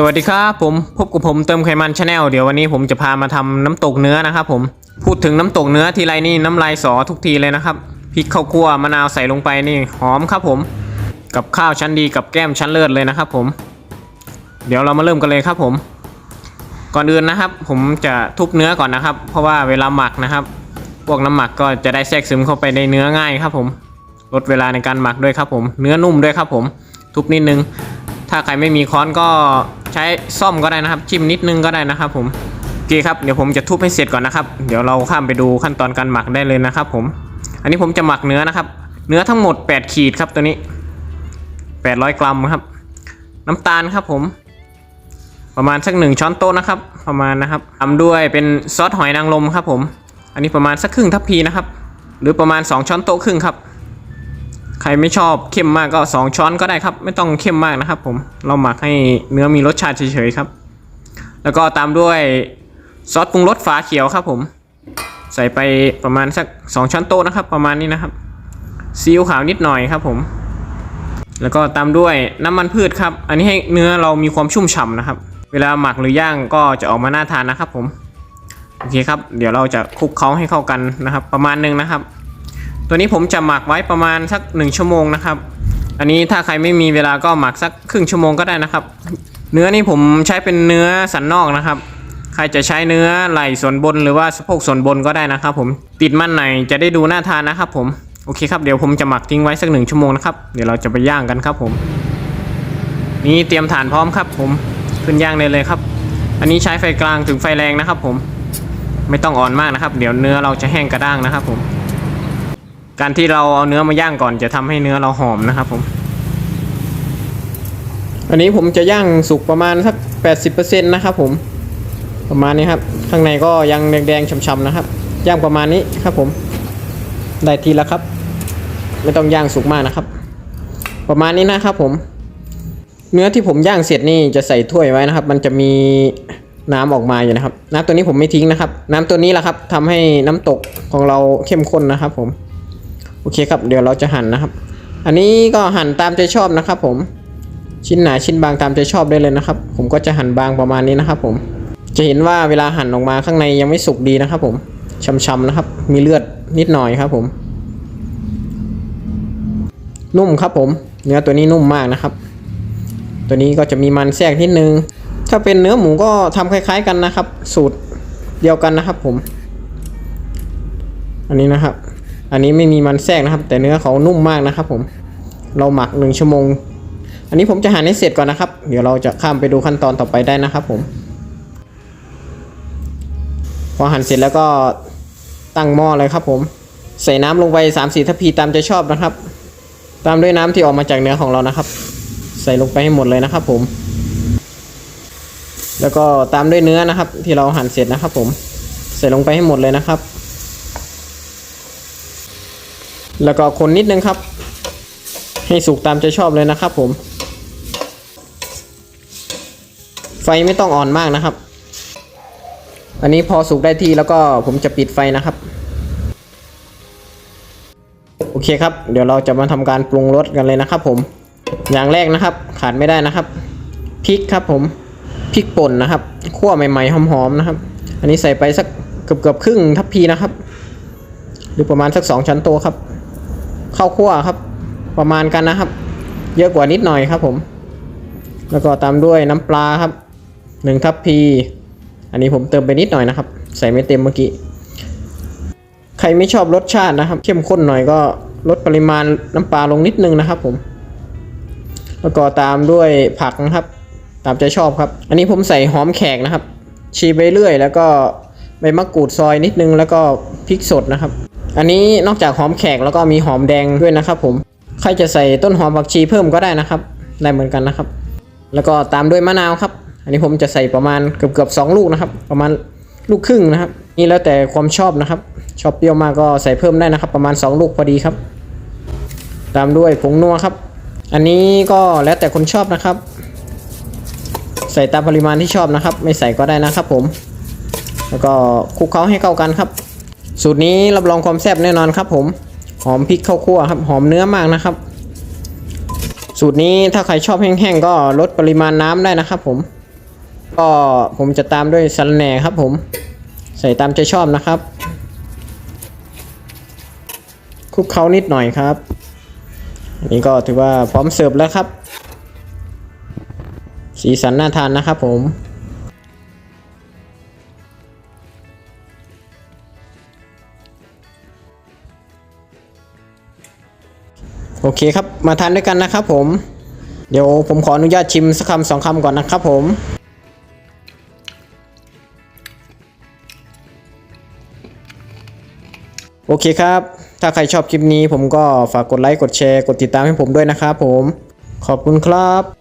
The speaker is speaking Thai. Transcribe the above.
สวัสดีครับผมพบกับผมเติมไขมันชาแนลเดี๋ยววันนี้ผมจะพามาทำน้ำตกเนื้อนะครับผมพูดถึงน้ำตกเนื้อทีไรนี่น้ำลายสอทุกทีเลยนะครับพริกข้าวคั่วมะนาวใส่ลงไปนี่หอมครับผม กับข้าวชั้นดีกับแก้มชั้นเลิศเลยนะครับผม เดี๋ยวเรามาเริ่มกันเลยครับผม ก่อนอื่นนะครับ ผมจะทุบเนื้อก่อนนะครับ เพราะว่าเวลาหมักนะครับ พวกน้ำหมักก็จะได้แทรกซึมเข้าไปในเนื้อง่ายครับผมลดเวลาในการหมักด้วยครับผม เนื้อนุ่มด้วยครับผม ทุบนิดนึงถ้าใครไม่มีค้อนก็ ช้ซ่อมก็ได้นะครับ จิ้มนิดนึงก็ได้นะครับผมโอเคครับเดี๋ยวผมจะทุบให้เสร็จก่อนนะครับ เดี๋ยวเราข้ามไปดูขั้นตอนการหมักได้เลยนะครับ ผม อันนี้ผมจะหมักเนื้อนะครับ เนื้อทั้งหมด 8 ขีดครับตัวนี้ 800 กรัมครับ น้ำตาลครับผมประมาณสักหนึ่งช้อนโต๊ะนะครับ ประมาณนะครับทำด้วยเป็นซอสหอยนางรมครับผม อันนี้ประมาณสักครึ่งทัพพีนะครับ หรือประมาณ 2 ช้อนโต๊ะครึ่งครับ ใครไม่ชอบเข้มมากก็ 2 ช้อนก็ได้ครับ ไม่ต้องเข้มมากนะครับผมเราหมักให้เนื้อมีรสชาติเฉยๆครับ แล้วก็ตามด้วยซอสปรุงรสฝาเขียวครับผม ใส่ไปประมาณสัก 2 ช้อนโต๊ะนะครับ ประมาณนี้นะครับซีอิ๊วขาวนิดหน่อยครับผม แล้วก็ตามด้วยน้ำมันพืชครับ อันนี้ให้เนื้อเรามีความชุ่มฉ่ำนะครับ เวลาหมักหรือย่างก็จะออกมาน่าทานนะครับผมโอเคครับ เดี๋ยวเราจะคลุกเคล้าให้เข้ากันนะครับ ประมาณนึงนะครับ ตัวนี้ผมจะหมักไว้ประมาณสัก 1 ชั่วโมงนะครับ อันนี้ถ้าใครไม่มีเวลาก็หมักสักครึ่งชั่วโมงก็ได้นะครับ เนื้อนี่ผมใช้เป็นเนื้อสันนอกนะครับ ใครจะใช้เนื้อไหล่ส่วนบนหรือว่าสะโพกส่วนบนก็ได้นะครับ ผมติดมันไหนจะได้ดูน่าทานนะครับ ผมโอเคครับเดี๋ยวผมจะหมักทิ้งไว้สักหนึ่งชั่วโมงนะครับเดี๋ยวเราจะไปย่างกันครับผม นี่เตรียมฐานพร้อมครับ ผมขึ้นย่างได้เลยครับ อันนี้ใช้ไฟกลางถึงไฟแรงนะครับ ผมไม่ต้องอ่อนมากนะครับ เดี๋ยวเนื้อเราจะแห้งกระด้างนะครับ ผม การที่เราเอาเนื้อมาย่างก่อนจะทำให้เนื้อเราหอมนะครับผม อันนี้ผมจะย่างสุกประมาณสัก80%นะครับผม ประมาณนี้ครับ ข้างในก็ยังแดงๆช่ำๆนะครับ ย่างประมาณนี้ครับผม ได้ทีละครับ ไม่ต้องย่างสุกมากนะครับ ประมาณนี้นะครับผม เนื้อที่ผมย่างเสร็จนี่จะใส่ถ้วยไว้นะครับ มันจะมีน้ำออกมาอยู่นะครับ น้ำตัวนี้ผมไม่ทิ้งนะครับ น้ำตัวนี้แหละครับทำให้น้ำตกของเราเข้มข้นนะครับผม อเคครับเดี๋ยวเราจะหั่นนะครับ อันนี้ก็หั่นตามใจชอบนะครับ ผมชิ้นหนาชิ้นบางตามใจชอบได้เลยนะครับ ผมก็จะหั่นบางประมาณนี้นะครับ ผม จะเห็นว่าเวลาหั่นออกมาข้างในยังไม่สุกดีนะครับ ผมช้ำๆนะครับ มีเลือดนิดหน่อยครับ ผม นุ่มครับ ผม เนื้อตัวนี้นุ่มมากนะครับ ตัวนี้ก็จะมีมันแทรกนิดนึง ถ้าเป็นเนื้อหมูก็ทำคล้าย ๆ กันนะครับ สูตรเดียวกันนะครับ ผม อันนี้นะครับ อันนี้ไม่มีมันแทรกนะครับ แต่เนื้อเขานุ่มมากนะครับ ผมเราหมักหนึ่งชั่วโมง อันนี้ผมจะหั่นให้เสร็จก่อนนะครับ เดี๋ยวเราจะข้ามไปดูขั้นตอนต่อไปได้นะครับ ผม พอหั่นเสร็จแล้วก็ตั้งหม้อเลยครับ ผม ใส่น้ำลงไป3ามสี่ทัพพีตามใจชอบนะครับ ตามด้วยน้ำที่ออกมาจากเนื้อของเรานะครับ ใส่ลงไปให้หมดเลยนะครับ ผม แล้วก็ตามด้วยเนื้อนะครับ ที่เราหั่นเสร็จนะครับ ผม ใส่ลงไปให้หมดเลยนะครับ แล้วก็คนนิดนึงครับ ให้สุกตามใจชอบเลยนะครับผม ไฟไม่ต้องอ่อนมากนะครับ อันนี้พอสุกได้ที่แล้วก็ผมจะปิดไฟนะครับ โอเคครับ เดี๋ยวเราจะมาทำการปรุงรสกันเลยนะครับ ผม อย่างแรกนะครับ ขาดไม่ได้นะครับพริกครับผมพริกป่นนะครับคั่วใหม่ๆหอมๆนะครับ อันนี้ใส่ไปสักเกือบๆครึ่งทัพพีนะครับ หรือประมาณสักสองช้นโตครับ ข้าวคั่วครับ ประมาณกันนะครับ เยอะกว่านิดหน่อยครับผม แล้วก็ตามด้วยน้ำปลาครับหนึ่งทัพพี อันนี้ผมเติมไปนิดหน่อยนะครับ ใส่ไม่เต็มเมื่อกี้ใครไม่ชอบรสชาตินะครับ เข้มข้นหน่อยก็ลดปริมาณน้ำปลาลงนิดนึงนะครับ ผม แล้วก็ตามด้วยผักนะครับ ตามใจชอบครับ อันนี้ผมใส่หอมแขกนะครับ ชีไปเรื่อย แล้วก็ใบมะกรูดซอยนิดนึงแล้วก็พริกสดนะครับ อันนี้นอกจากหอมแขกแล้วก็มีหอมแดงด้วยนะครับผมใครจะใส่ต้นหอมผักชีเพิ่มก็ได้นะครับ ได้เหมือนกันนะครับ แล้วก็ตามด้วยมะนาวครับ อันนี้ผมจะใส่ประมาณเกือบเกือบสองลูกนะครับ ประมาณลูกครึ่งนะครับ นี่แล้วแต่ความชอบนะครับ ชอบเปรี้ยวมากก็ใส่เพิ่มได้นะครับ ประมาณ 2 ลูกพอดีครับ ตามด้วยผงนัวครับ อันนี้ก็แล้วแต่คนชอบนะครับ ใส่ตามปริมาณที่ชอบนะครับ ไม่ใส่ก็ได้นะครับผม แล้วก็คลุกเคล้าให้เข้ากันครับ สูตรนี้รับรองความแซ่บแน่นอนครับผม หอมพริกข้าวคั่วครับ หอมเนื้อมากนะครับ สูตรนี้ถ้าใครชอบแห้งๆก็ลดปริมาณน้ำได้นะครับผม ก็ผมจะตามด้วยสะระแหน่ครับผม ใส่ตามใจชอบนะครับคลุกเคล้านิดหน่อยครับอันนี้ก็ถือว่าพร้อมเสิร์ฟแล้วครับ สีสันน่าทานนะครับผม โอเคครับ มาทานด้วยกันนะครับผม เดี๋ยวผมขออนุญาตชิมสักคำสองคำก่อนนะครับผม โอเคครับ ถ้าใครชอบคลิปนี้ผมก็ฝากกดไลค์ กดแชร์ กดติดตามให้ผมด้วยนะครับผม ขอบคุณครับ